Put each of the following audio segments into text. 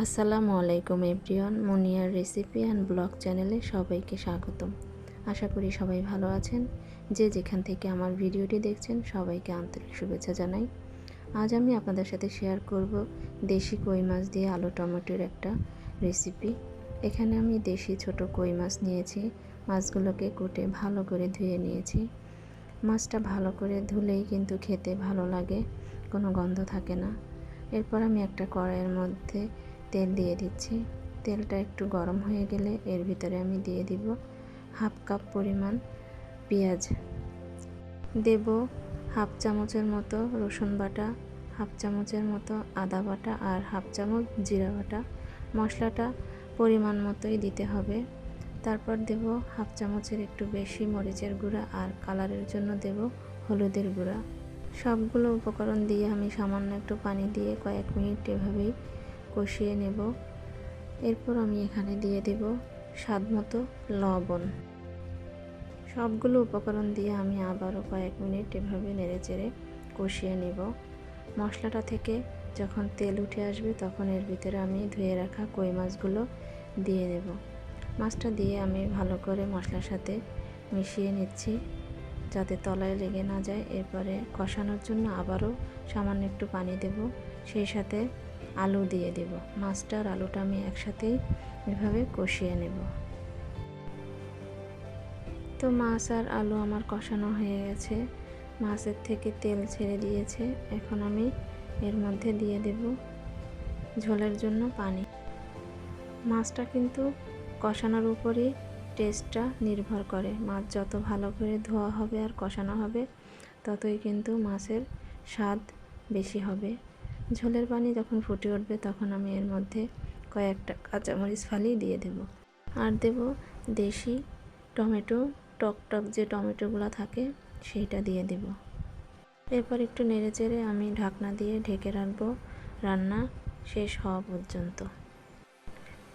আসসালামু আলাইকুম এভরিওয়ান, মুনিয়ার রেসিপি অ্যান্ড ব্লগ চ্যানেলে সবাইকে স্বাগতম। আশা করি সবাই ভালো আছেন। যে যেখান থেকে আমার ভিডিওটি দেখছেন, সবাইকে আন্তরিক শুভেচ্ছা জানাই। আজ আমি আপনাদের সাথে শেয়ার করব দেশি কই মাছ দিয়ে আলু টমেটোর একটা রেসিপি। এখানে আমি দেশি ছোট কই মাছ নিয়েছি। মাছগুলোকে কুটে ভালো করে ধুয়ে নিয়েছি। মাছটা ভালো করে ধুলেই কিন্তু খেতে ভালো লাগে, কোনো গন্ধ থাকে না। এরপর আমি একটা কড়াইয়ের মধ্যে তেল দিয়ে দিচ্ছি। তেলটা একটু গরম হয়ে গেলে এর ভিতরে আমি দিয়ে দিব হাফ কাপ পরিমাণ পেঁয়াজ। দেব হাফ চামচের মতো রসুন বাটা, হাফ চামচের মতো আদা বাটা আর হাফ চামচ জিরা বাটা। মশলাটা পরিমাণ মতোই দিতে হবে। তারপর দেব হাফ চামচের একটু বেশি মরিচের গুঁড়া আর কালারের জন্য দেব হলুদের গুঁড়া। সবগুলো উপকরণ দিয়ে আমি সামান্য একটু পানি দিয়ে কয়েক মিনিট এভাবেই কষিয়ে নেব। এরপর আমি এখানে দিয়ে দেব স্বাদ মতো লবণ। সবগুলো উপকরণ দিয়ে আমি আবারও কয়েক মিনিট এভাবে নেড়ে চেড়ে কষিয়ে নেব। মশলাটা থেকে যখন তেল উঠে আসবে তখন এর ভিতরে আমি ধুয়ে রাখা কই মাছগুলো দিয়ে দেব। মাছটা দিয়ে আমি ভালো করে মশলার সাথে মিশিয়ে নিচ্ছি যাতে তলায় লেগে না যায়। এরপরে কষানোর জন্য আবারও সামান্য একটু পানি দেব। সেই সাথে আলু দিয়ে দেব। মাছটা আলুটা আমি একসাথেই এভাবে কষিয়ে নেব। তো মাছ আর আলু আমার কষানো হয়ে গেছে। মাছের থেকে তেল ছেড়ে দিয়েছে। এখন আমি এর মধ্যে দিয়ে দেব ঝোলের জন্য পানি। মাছটা কিন্তু কষানোর উপরই টেস্টটা নির্ভর করে। মাছ যত ভালো করে ধোয়া হবে আর কষানো হবে, ততই কিন্তু মাছের স্বাদ বেশি হবে। ঝোলের পানি যখন ফুটে উঠবে তখন আমি এর মধ্যে কয়েকটা কাঁচামরিচ ফালি দিয়ে দেব। আর দেব দেশি টমেটো, টক টক যে টমেটোগুলো থাকে সেইটা দিয়ে দেব। এরপর একটু নেড়ে চেড়ে আমি ঢাকনা দিয়ে ঢেকে রাখব। রান্না শেষ হওয়া পর্যন্ত।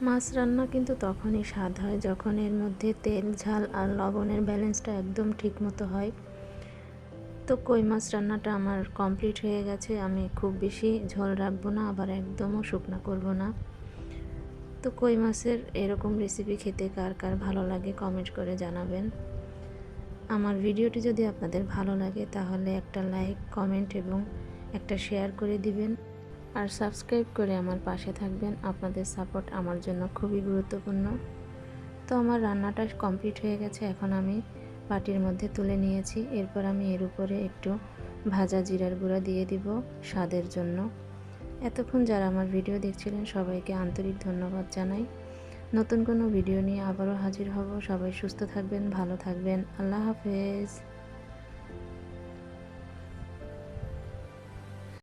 মাছ রান্না কিন্তু তখনই স্বাদ হয় যখন এর মধ্যে তেল, ঝাল আর লবণের ব্যালেন্সটা একদম ঠিক মতো হয়। তো কই মাছ রান্নাটা আমার কমপ্লিট হয়ে গেছে, আমি খুব বেশি ঝোল রাখব না, আবার একদমও শুকনা করব না। তো কই মাছের এরকম রেসিপি খেতে কার কার ভালো লাগে কমেন্ট করে জানাবেন। আমার ভিডিওটি যদি আপনাদের ভালো লাগে, তাহলে একটা লাইক কমেন্ট এবং একটা শেয়ার করে দিবেন। আর সাবস্ক্রাইব করে আমার পাশে থাকবেন, আপনাদের সাপোর্ট আমার জন্য খুবই গুরুত্বপূর্ণ। তো আমার রান্নাটা কমপ্লিট হয়ে গেছে, এখন আমি বাটির মধ্যে তুলে নিয়েছি। এরপর আমি এর উপরে একটু ভাজা জিরার গুঁড়া দিয়ে দিব স্বাদের জন্য। এতক্ষণ যারা আমার ভিডিও দেখছিলেন, সবাইকে আন্তরিক ধন্যবাদ জানাই। নতুন কোনো ভিডিও নিয়ে আবারও হাজির হব। সবাই সুস্থ থাকবেন, ভালো থাকবেন। আল্লাহ হাফেজ।